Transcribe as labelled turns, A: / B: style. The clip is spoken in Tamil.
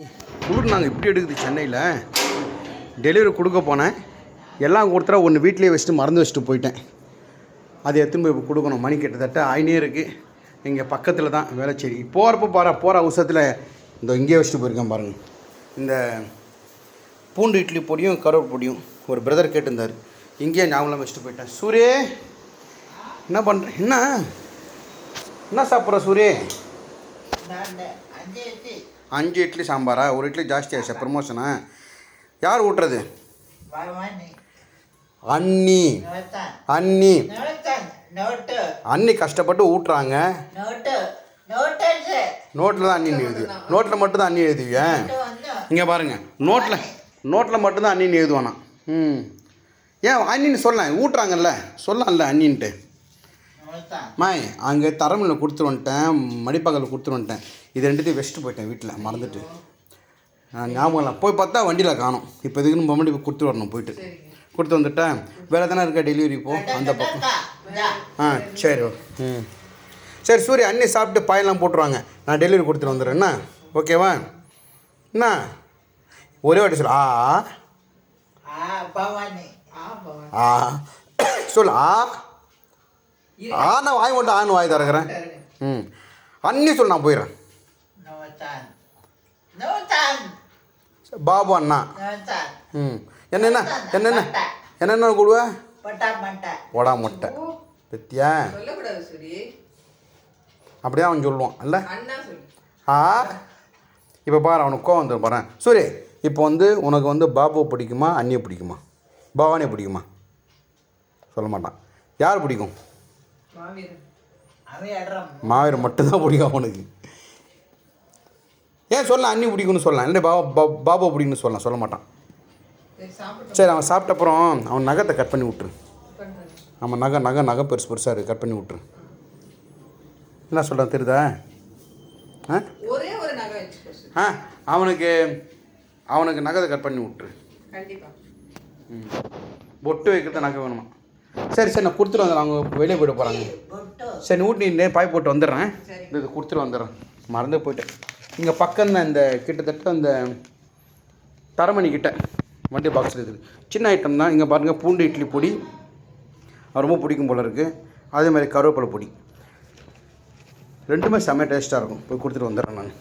A: குளிர் நாங்கள் இப்படி எடுக்குது சென்னையில். டெலிவரி கொடுக்க போனேன். எல்லாம் கொடுத்துட்டா ஒன்று வீட்லேயே வச்சுட்டு மறந்து வச்சுட்டு போயிட்டேன். அதை எடுத்துன்னு போய் கொடுக்கணும். மணி கிட்டத்தட்ட ஆயினே இருக்குது இங்கே பக்கத்தில் தான் வேலைச்சேரி போகிறப்ப பாரு போகிற அவசரத்தில் இந்த இங்கேயே வச்சுட்டு போயிருக்கேன் பாருங்கள் இந்த பூண்டு இட்லி பொடியும் கருவேப்பொடியும் பொடியும் ஒரு பிரதர் கேட்டிருந்தார். இங்கேயே ஞாபகம் வச்சுட்டு போயிட்டேன். சூரே என்ன பண்ணுற என்ன? என்ன சாப்பிட்ற சூரே? அஞ்சு இட்லி சாம்பாரா? ஒரு இட்லி ஜாஸ்தி ஆச்சு ப்ரமோஷனா யார் ஊட்டுறது? அண்ணி. அண்ணி. அண்ணி கஷ்டப்பட்டு ஊட்டுறாங்க. நோட்டில் தான் அண்ணி எழுது. நோட்டில் மட்டும் தான் அண்ணி எழுதுவிய? இங்கே பாருங்கள் நோட்டில் நோட்டில் மட்டும்தான் அண்ணின்னு எழுதுவானா? ம். ஏன் அண்ணின்னு சொல்லலாம் ஊட்டுறாங்கல்ல. சொல்லலாம்ல அண்ணின்ட்டு. மாய் அங்கே தரமில் கொடுத்துட்டு வந்துட்டேன் மடிப்பகலில் கொடுத்துட்டு வந்துட்டேன். இது ரெண்டுத்தையும் வச்சுட்டு போயிட்டேன் வீட்டில் மறந்துட்டு. நான் ஞாபகம் இல்லை. போய் பார்த்தா வண்டியில் காணும். இப்போ இதுக்குன்னு மறுபடி போய் கொடுத்துட்டு வரணும் போயிட்டு. கொடுத்து வந்துட்டேன். வேறு தானே இருக்கா டெலிவரி போ அந்த பக்கம். ஆ சரி ம். சரி சூரிய அண்ணி சாப்பிட்டு பாயெல்லாம் போட்டுருவாங்க. நான் டெலிவரி கொடுத்துட்டு வந்துடுறேன். என்ன? ஓகேவா என்ன? ஒரே வாட்டி சொல்லு. ஆ ஆ. சொல்லு ஆ. ஆ நான் வாய் கொண்டு ஆன்னு வாய் திறக்கிறேன். ம். அண்ணி சொல்லு நான் போயிடுறேன். பாபு அண்ணா. ம். என்னென்ன? என்னென்ன? என்னென்ன கொடுவ? போடா முட்டை. பத்தியா அப்படியே அவன் சொல்லுவான். இல்லை ஆ. இப்போ பாரு அவனுக்கு கோவம் வந்துடும் பாரு. சூரி இப்போ வந்து உனக்கு வந்து பாபு பிடிக்குமா அண்ணியை பிடிக்குமா? பவானியை பிடிக்குமா? சொல்ல மாட்டான். யார் பிடிக்கும்?
B: மாவீரன்.
A: மட்டும்தான் பிடிக்கும் அவனுக்கு. ஏன் சொல்லலாம் அண்ணி பிடிக்கும்னு சொல்லலாம். இல்லை பாபா பாபு பிடிக்கும்னு சொல்லலாம். சொல்ல மாட்டான்.
B: சரி
A: அவன் சாப்பிட்ட அப்புறம் அவன் நகத்தை கட் பண்ணி
B: பண்றேன்.
A: ஆமாம் நகை நகை நகை பெருசு பெருசாக இருக்குது கட் பண்ணி விட்டுரு. என்ன சொல்கிறேன் தெரியுதா? ஆ? ஆ அவனுக்கு அவனுக்கு நகத்தை கட் பண்ணி
B: கண்டிப்பா.
A: ம். பொட்டு வைக்கிறது நகை வேணுமா? சரி சரி நான் கொடுத்துட்டு வந்துடுறேன். அவங்க வெளியே போயிட்டு போகிறாங்க சரி ஊட்டி நீ பாய் போட்டு வந்துடுறேன். இது கொடுத்துட்டு வந்துடுறேன். மறந்து போயிட்டேன். இங்கே பக்கம் தான் இந்த கிட்டத்தட்ட இந்த தரமணி கிட்ட வண்டி பாக்ஸில் இருக்குது. சின்ன ஐட்டம் தான். இங்கே பாருங்கள் பூண்டு இட்லி பொடி. அது ரொம்ப பிடிக்கும் போல இருக்குது அதே மாதிரி கருவேப்பிலை பொடி. ரெண்டுமே செம்ம டேஸ்ட்டாக இருக்கும். போய் கொடுத்துட்டு வந்துடுறேன் நான்.